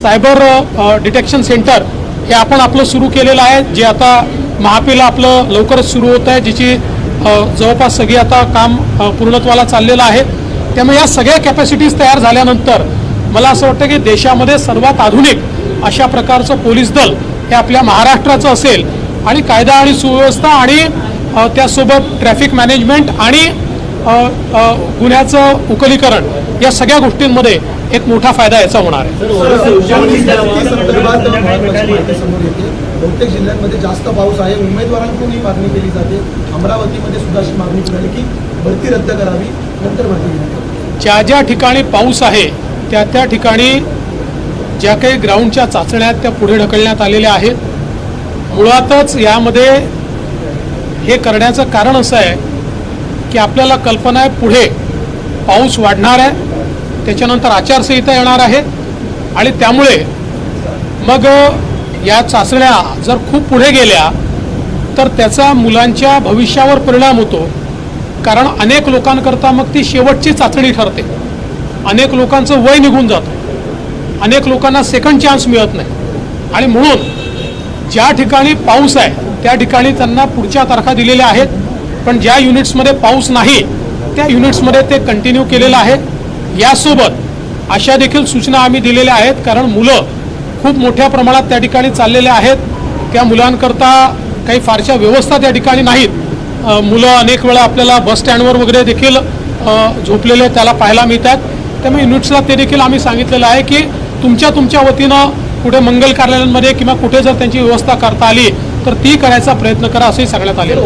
Cyber detection centre हे आपण आपलं सुरू केलेलं आहे जे आता महापीला आपलं लवकरच सुरू होत आहे जिची जवळपास सगळी आता काम पूर्णत्वाला चाललेलं आहे. त्यामुळे या सगळ्या कॅपॅसिटीज तयार झाल्यानंतर मला असं वाटतं की देशामध्ये सर्वात आधुनिक अशा प्रकारचं पोलीस दल हे आपल्या महाराष्ट्राचं असेल. आणि कायदा आणि सुव्यवस्था आणि त्यासोबत ट्रॅफिक मॅनेजमेंट आणि गुन्ह्याचं उकलीकरण या सगळ्या गोष्टींमध्ये एक मोठा फायदा याचा होणार आहे. बहुतेक जिल्ह्यांमध्ये जास्त पाऊस आहे. उमेदवारांकडून ही मागणी केली जाते. अमरावतीमध्ये सुद्धा अशी मागणी मिळाली की भरती रद्द करावी. नंतर भरती. ज्या ज्या ठिकाणी पाऊस आहे त्या त्या ठिकाणी ज्या काही ग्राउंडच्या चाचण्या आहेत त्या पुढे ढकलण्यात आलेल्या आहेत. मुळातच यामध्ये हे करण्याचं कारण असं आहे की आपल्याला कल्पना आहे पुढे पाऊस वाढणार आहे त्याच्यानंतर आचारसंहिता येणार आहे आणि त्यामुळे मग या चाचण्या जर खूप पुढे गेल्या तर त्याचा मुलांच्या भविष्यावर परिणाम होतो. कारण अनेक लोकांकरता मग ती शेवटची चाचणी ठरते. अनेक लोकांचं वय निघून जातं. अनेक लोकांना सेकंड चान्स मिळत नाही. आणि म्हणून ज्या ठिकाणी पाऊस आहे त्या ठिकाणी त्यांना पुढच्या तारखा दिलेल्या आहेत. पण ज्या युनिट्समध्ये पाऊस नाही त्या युनिट्समध्ये ते कंटिन्यू केलेलं आहे. यासोबत अशा देखील सूचना आम्ही दिलेल्या आहेत कारण मुलं खूप मोठ्या प्रमाणात त्या ठिकाणी चाललेले आहेत. त्या मुलांकरता काही फारशा व्यवस्था त्या ठिकाणी नाहीत. मुलं अनेक वेळा आपल्याला बस स्टँडवर वगैरे देखील झोपलेले त्याला पाहायला मिळतात. त्यामुळे युनिट्सला ते देखील आम्ही सांगितलेलं आहे की तुमच्या तुमच्या वतीनं कुठे मंगल कार्यालयांमध्ये किंवा कुठे जर त्यांची व्यवस्था करता आली तर ती करायचा प्रयत्न करा असंही सांगण्यात आलेलं